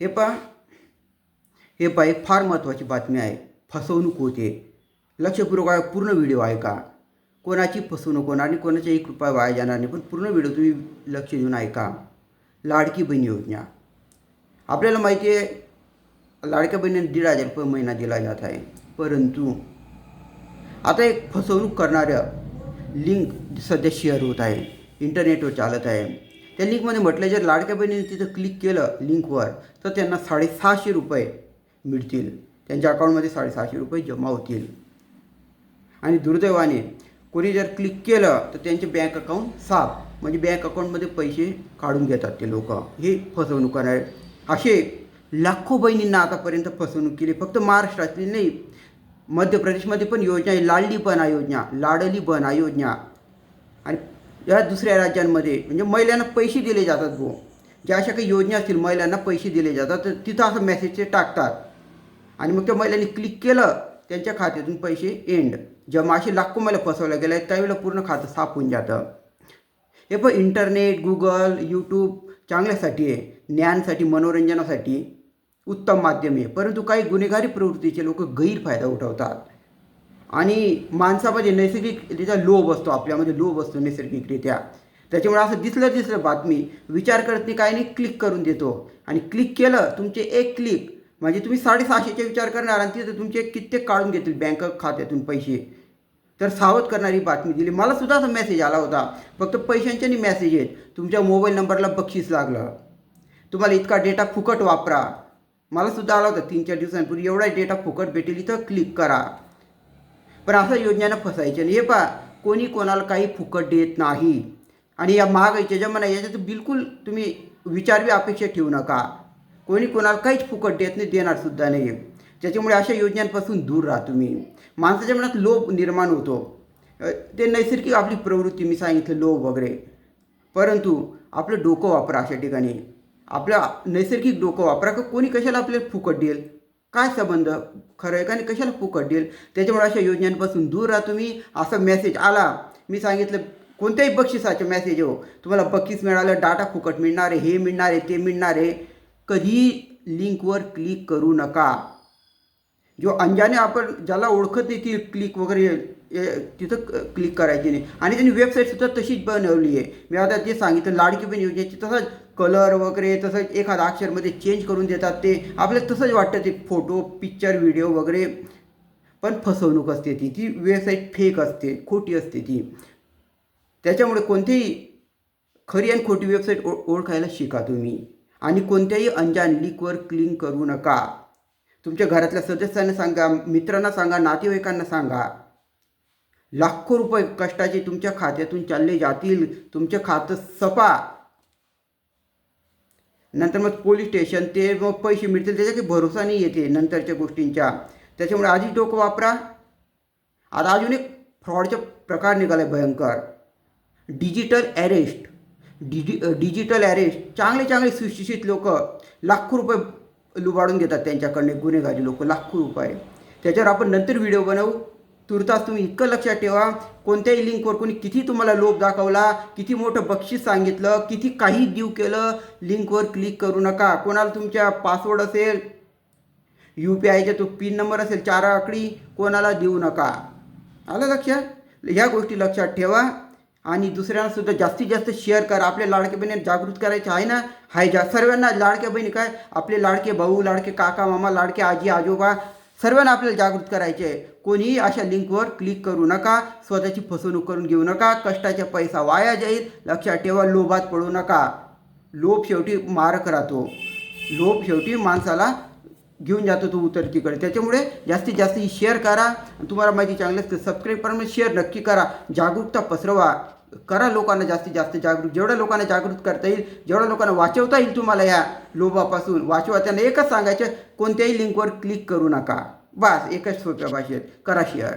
हे पहा. हे पहा एक फार महत्त्वाची बातमी आहे. फसवणूक होते. लक्षपूर्वक आहे, पूर्ण व्हिडिओ ऐका कोणाची फसवणूक होणार आणि कोणाच्याही कृपा रुपया वाया जाणार नाही पण पूर्ण व्हिडिओ तुम्ही लक्ष देऊन ऐका. लाडकी बहीण योजना. आपल्याला माहिती आहे लाडक्या बहिणीने दीड हजार रुपये महिना दिला जात आहे. परंतु आता एक फसवणूक करणारं लिंक सध्या शेअर होत आहे. इंटरनेटवर चालत आहे. त्या लिंकमध्ये म्हटलं जर लाडक्या बहिणीने तिथं क्लिक केलं लिंकवर तर त्यांना साडेसहाशे रुपये मिळतील. त्यांच्या अकाउंटमध्ये साडेसहाशे रुपये जमा होतील. आणि दुर्दैवाने कोणी जर क्लिक केलं तर त्यांचे बँक अकाउंट साफ. म्हणजे बँक अकाउंटमध्ये पैसे काढून घेतात ते लोक. हे फसवणूक करणार. असे लाखो बहिणींना आतापर्यंत फसवणूक केली. फक्त महाराष्ट्रातली नाही मध्य प्रदेशमध्ये पण योजना आहे. लाडली बना योजना लाडली बना योजना. आणि या दुसऱ्या राज्यांमध्ये म्हणजे महिलांना पैसे दिले जातात गो ज्या अशा काही योजना असतील महिलांना पैसे दिले जातात तर तिथं असं मेसेज ते टाकतात. आणि मग त्या महिलांनी क्लिक केलं त्यांच्या खात्यातून पैसे एंड जेव्हा असे लाखो मला फसवल्या गेल्या त्यावेळेला पूर्ण खातं साफ होऊन जातं. हे पण इंटरनेट गुगल यूट्यूब चांगल्यासाठी आहे. ज्ञानसाठी मनोरंजनासाठी उत्तम माध्यम आहे. परंतु काही गुन्हेगारी प्रवृत्तीचे लोक गैरफायदा उठवतात. आणि माणसामध्ये नैसर्गिकरित्या लोभ असतो आपल्यामध्ये लोभ असतो नैसर्गिकरित्या. त्याच्यामुळे असं दिसलं दिसलं बातमी विचार करत नाही काय नाही क्लिक करून देतो. आणि क्लिक केलं तुमचे एक क्लिक म्हणजे तुम्ही साडेसहाशेचे विचार करणार आणि तिथे तुमचे कित्येक काढून घेतील बँक खात्यातून पैसे. तर सावध करणारी बातमी दिली. मला सुद्धा असा मेसेज आला होता. फक्त पैशांचे नाही मेसेज आहेत. तुमच्या मोबाईल नंबरला बक्षीस लागलं. तुम्हाला इतका डेटा फुकट वापरा. मला सुद्धा आला होता तीन चार दिवसांपूर्वी. एवढा डेटा फुकट भेटेल इथं क्लिक करा. पण असं योजनेनं फसायचे आणि हे पहा कोणी कोणाला काही फुकट देत नाही. आणि या महागाईच्या जमाना याच्यात बिलकुल तुम्ही विचारवी अपेक्षा ठेवू नका. कोणी कोणाला काहीच फुकट देत नाही देणारसुद्धा नाही त्याच्यामुळे अशा योजनांपासून दूर राहा तुम्ही. माणसाच्या मनात लोभ निर्माण होतो. ते नैसर्गिक आपली प्रवृत्ती मी सांगितलं लोभ वगैरे. परंतु आपलं डोकं वापरा अशा ठिकाणी. आपलं नैसर्गिक डोकं वापरा का कोणी कशाला आपल्याला फुकट देईल? काय संबंध? खरं आहे का आणि कशाला फुकट देईल? त्याच्यामुळे अशा योजनांपासून दूर राहा तुम्ही. असा मेसेज आला. मी सांगितलं कोणत्याही बक्षिसाचे मेसेज हो. तुम्हाला बक्षीस मिळालं डाटा फुकट मिळणार आहे हे मिळणार आहे ते मिळणार आहे. कधी लिंकवर क्लिक करू नका. जो अंजाने आपण ज्याला ओळखत नाही ती क्लिक वगैरे तिथं क्लिक करायची नाही. आणि त्यांनी वेबसाईटसुद्धा तशीच बनवली आहे. मी आता जे सांगितलं लाडकी बहीण योजनेची तसंच कलर वगैरे तसंच एखादा अक्षरमध्ये चेंज करून देतात ते. आपल्याला तसंच वाटतं ते फोटो पिक्चर व्हिडिओ वगैरे. पण फसवणूक असते ती. ती वेबसाईट फेक असते खोटी असते ती. त्याच्यामुळे कोणतीही खरी आणि खोटी वेबसाईट ओ ओळखायला शिका तुम्ही. आणि कोणत्याही अंजान लिंकवर क्लिक करू नका. तुमच्या घरातल्या सदस्यांना सांगा मित्रांना सांगा नातेवाईकांना सांगा. लाखो रुपये कष्टाचे तुमच्या खात्यातून चालले जातील. तुमचं खातं सपा. नंतर मग पोलीस स्टेशन ते मग पैसे मिळतील त्याचा काही भरोसा नाही येते नंतरच्या गोष्टींच्या. त्याच्यामुळे आधीच डोकं वापरा. आता अजून एक फ्रॉडचा प्रकार निघाला आहे भयंकर digital arrest digi digital arrest चांगले चांगले सुशिक्षित लोक लाखो रुपये लुबाडून घेतात त्यांच्याकडनं गुन्हेगारी लोक लाखो रुपये. त्याच्यावर आपण नंतर व्हिडिओ बनवू. तुर्तास तुम्ही इतकं लक्षात ठेवा. कोणत्याही लिंकवर कोणी किती तुम्हाला लोभ दाखवला किती मोठं बक्षीस सांगितलं किती काही देऊ केलं लिंकवर क्लिक करू नका. कोणाला तुमच्या पासवर्ड असेल यू पी आयचा तो पिन नंबर असेल चार आकडी कोणाला देऊ नका. आलं लक्षात? ह्या गोष्टी लक्षात ठेवा. आणि दुसऱ्यांना सुद्धा जास्तीत जास्त शेअर करा. आपल्या लाडक्या बहिणी जागृत करायचे आहे ना? हाय जा. सर्वांना लाडक्या बहिणी काय? आपले लाडके भाऊ लाडके काका मामा लाडके आजी आजोबा सर्वांना आपल्याला जागृत करायचे आहे. कोणीही अशा लिंकवर क्लिक करू नका स्वतःची फसवणूक करून घेऊ नका कष्टाचा पैसा वाया जाईल लक्षात ठेवा लोभात पडू नका. लोभ शेवटी मारक राहतो. लोभ शेवटी माणसाला घेऊन जातो तो उतर तिकडे. त्याच्यामुळे जास्तीत जास्त शेअर करा. तुम्हाला माहिती चांगलं असतं सबस्क्राईब करा म्हणजे शेअर नक्की करा. जागरूकता पसरवा. करा लोकांना जास्तीत जास्त जागरूक. जेवढ्या लोकांना जागृत करता येईल जेवढ्या लोकांना वाचवता येईल तुम्हाला या लोभापासून. वाचवा त्यांना एकच सांगायचं कोणत्याही लिंकवर क्लिक करू नका. बस एकच सोप्या भाषेत करा शेअर